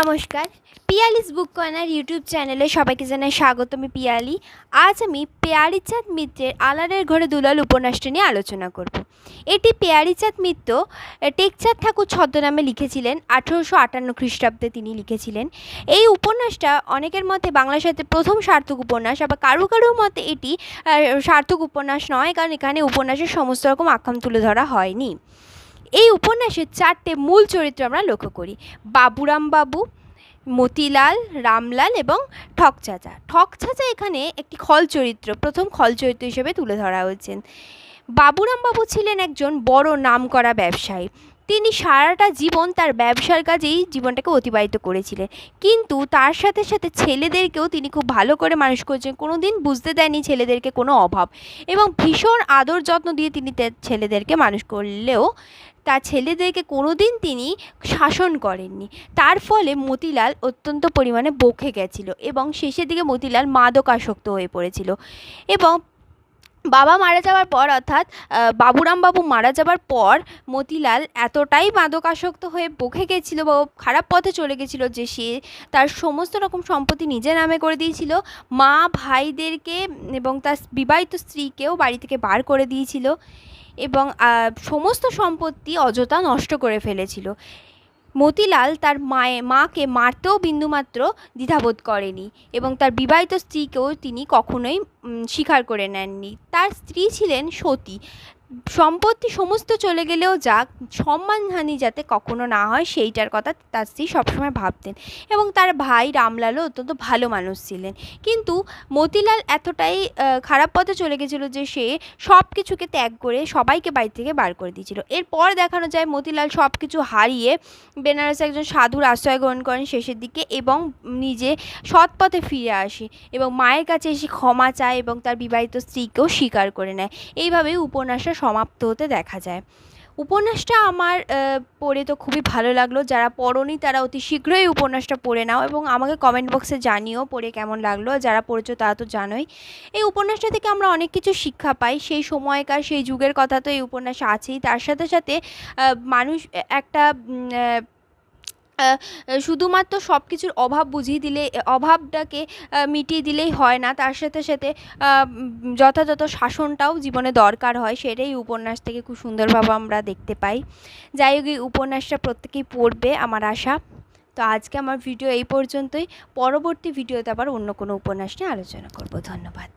নমস্কার, পিয়ালিস বুক corner YouTube চ্যানেলে সবাইকে জানাই স্বাগত আমি পিয়ালি। আজ আমি পেয়ারিচাঁদ মিত্রের আলারের ঘরে দুলাল উপন্যাসটা নিয়ে আলোচনা করব। এটি পেয়ারিচাঁদ মিত্র টেকচাঁদ ঠাকুর ছদ্মনামে লিখেছিলেন, আঠেরোশো আটান্ন খ্রিস্টাব্দে তিনি লিখেছিলেন। এই উপন্যাসটা অনেকের মতে বাংলা সাহিত্যের প্রথম সার্থক উপন্যাস, আবার কারও কারও মতে এটি সার্থক উপন্যাস নয়, কারণ এখানে উপন্যাসের সমস্ত রকম আখ্যান তুলে ধরা হয়নি। এই উপন্যাসের চারটে মূল চরিত্র আমরা লক্ষ্য করি। বাবুরাম বাবু, মতিলাল, রামলাল এবং ঠক চাচা। ঠক চাচা এখানে একটি খল চরিত্র, প্রথম খল চরিত্র হিসেবে তুলে ধরা হয়েছেন। বাবুরাম বাবু ছিলেন একজন বড় নাম করা ব্যবসায়ী। তিনি সারাটা জীবন তার ব্যবসার কাজেই জীবনটাকে অতিবাহিত করেছিলেন। কিন্তু তার সাথে সাথে ছেলেদেরকেও তিনি খুব ভালো করে মানুষ করেছেন। কোনো দিন বুঝতে দেয়নি ছেলেদেরকে কোনো অভাব। এবং ভীষণ আদর যত্ন দিয়ে তিনি ছেলেদেরকে মানুষ করলেও তার ছেলেদেরকে কোনো দিন তিনি শাসন করেননি। তার ফলে মতিলাল অত্যন্ত পরিমাণে বকে গেছিল এবং শেষের দিকে মতিলাল মাদকাসক্ত হয়ে পড়েছিল। এবং বাবা মারা যাওয়ার পর অর্থাৎ বাবুরাম বাবু মারা যাওয়ার পর মতিলাল এতটাই মাদকাসক্ত হয়ে বকে গেছিল বা খারাপ পথে চলে গেছিল যে সে তার সমস্ত রকম সম্পত্তি নিজের নামে করে দিয়েছিল। মা ভাইদেরকে এবং তার বিবাহিত স্ত্রীকেও বাড়ি থেকে বার করে দিয়েছিল এবং সমস্ত সম্পত্তি অযথা নষ্ট করে ফেলেছিল। মতিলাল তার মায়ে, মাকে মারতেও বিন্দুমাত্র দ্বিধাবোধ করেনি এবং তার বিবাহিত স্ত্রীকেও তিনি কখনোই স্বীকার করে নেননি। তার স্ত্রী ছিলেন সতী। সম্পত্তি সমস্ত চলে গেলেও যাক সম্মানহানি যাতে কখনো না হয়, সেইটার কথা তার স্ত্রী সবসময় ভাবতেন। এবং তার ভাই রামলালও অত্যন্ত ভালো মানুষ ছিলেন। কিন্তু মতিলাল এতটাই খারাপ পথে চলে গেছিল যে সে সব কিছুকে ত্যাগ করে সবাইকে বাড়ি থেকে বার করে দিয়েছিল। এরপর দেখানো যায় মতিলাল সব কিছু হারিয়ে বেনারসে একজন সাধুর আশ্রয় গ্রহণ করেন শেষের দিকে এবং নিজে সৎ পথে ফিরে আসে এবং মায়ের কাছে এসে ক্ষমা চায় এবং তার বিবাহিত স্ত্রীকেও স্বীকার করে নেয়। এইভাবেই উপন্যাসটা সমাপ্ত হতে দেখা যায়। উপন্যাসটা আমার পড়ে তো খুবই ভালো লাগল। যারা পড়নি তারা অতি শীঘ্রই উপন্যাসটা পড়ে নাও এবং আমাকে কমেন্ট বক্সে জানিও পড়ে কেমন লাগল। যারা পড়েছো তারা তো জানোই, এই উপন্যাসটা থেকে আমরা অনেক কিছু শিক্ষা পাই। সেই সময়কার, সেই যুগের কথা তো এই উপন্যাসে আছেই। তার সাথে সাথে মানুষ একটা শুধুমাত্র সব কিছুর অভাব বুঝিয়ে দিলে অভাবটাকে মিটিয়ে দিলেই হয় না। তার সাথে সাথে যথাযথ শাসনটাও জীবনে দরকার হয়। সেটাই উপন্যাস থেকে খুব সুন্দরভাবে আমরা দেখতে পাই। যাই হোক, এই উপন্যাসটা প্রত্যেকেই পড়বে আমার আশা। তো আজকে আমার ভিডিও এই পর্যন্তই। পরবর্তী ভিডিওতে আবার অন্য কোনো উপন্যাস নিয়ে আলোচনা করব। ধন্যবাদ।